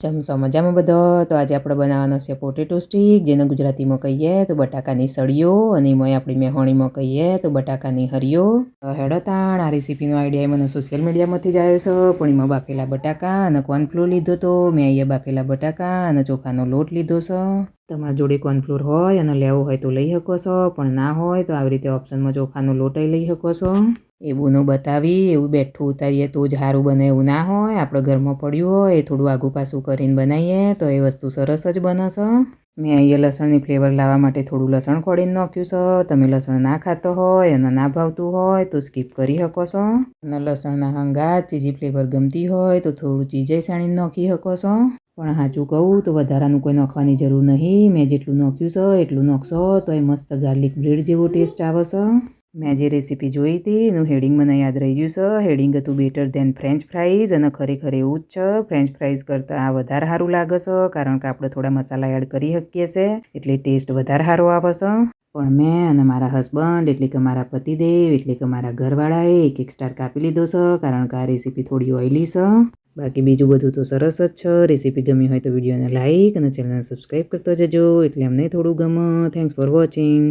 જમશો મજામાં બધો? તો આજે આપણે બનાવવાનો છે પોટેટો સ્ટીક, જેને ગુજરાતીમાં કહીએ તો બટાકાની સળીઓ અને એમાં આપણી મેહોણીમાં કહીએ તો બટાકાની હરિયો. હેડતાણ, આ રેસીપીનો આઈડિયા મને સોશિયલ મીડિયામાંથી જ આવ્યો છે. પણ એમાં બાફેલા બટાકા અને કોર્નફ્લો લીધો તો મેં અહીંયા બાફેલા બટાકા અને ચોખાનો લોટ લીધો છે. તમારા જોડે કોર્નફ્લોર હોય અને લેવો હોય તો લઈ શકો છો, પણ ના હોય તો આવી રીતે ઓપ્શનમાં ચોખાનો લોટ લઈ શકો છો. એવું ન બતાવી, એવું બેઠું ઉતારીએ તો જ સારું બને, એવું ના હોય. આપણે ઘરમાં પડ્યું હોય, એ થોડું આઘું પાછું કરીને બનાવીએ તો એ વસ્તુ સરસ જ બને મેં અહીંયા લસણની ફ્લેવર લાવવા માટે થોડું લસણ ખોડીને નાખ્યું છે. તમે લસણ ના ખાતો હોય અને ના ભાવતું હોય તો સ્કીપ કરી શકો છો. અને લસણના હંગાત ચીજી ફ્લેવર ગમતી હોય તો થોડું ચીજે સાણીને નાખી શકો છો. પણ સાચું કહું તો વધારાનું કોઈ નાખવાની જરૂર નહીં. મેં જેટલું નાખ્યું છે, એટલું નાખશો. તો એ મસ્ત ગાર્લિક બ્રેડ જેવો ટેસ્ટ આવશે મેં જે રેસીપી જોઈ હતી, એનું હેડિંગ મને યાદ રહી ગયું છે. હેડિંગ હતું બેટર દેન ફ્રેન્ચ ફ્રાઈઝ અને ખરેખર એવું જ છે. ફ્રેન્ચ ફ્રાઈઝ કરતાં આ વધારે સારું લાગે છે, કારણ કે આપણે થોડા મસાલા એડ કરી શકીએ છે, એટલે ટેસ્ટ વધારે સારો આવે છે. પણ મેં અને મારા હસબન્ડ, એટલે કે મારા પતિદેવ, એટલે કે મારા ઘરવાળાએ એક એક સ્ટાર કાપી લીધો છે, કારણ કે આ રેસીપી થોડી ઓઇલી છે. બાકી બીજું બધું તો સરસ જ છે. રેસીપી ગમી હોય તો વિડીયોને લાઇક અને ચેનલને સબસ્ક્રાઈબ કરતો જજો. એટલે અમને થોડું ગમે. Thanks for watching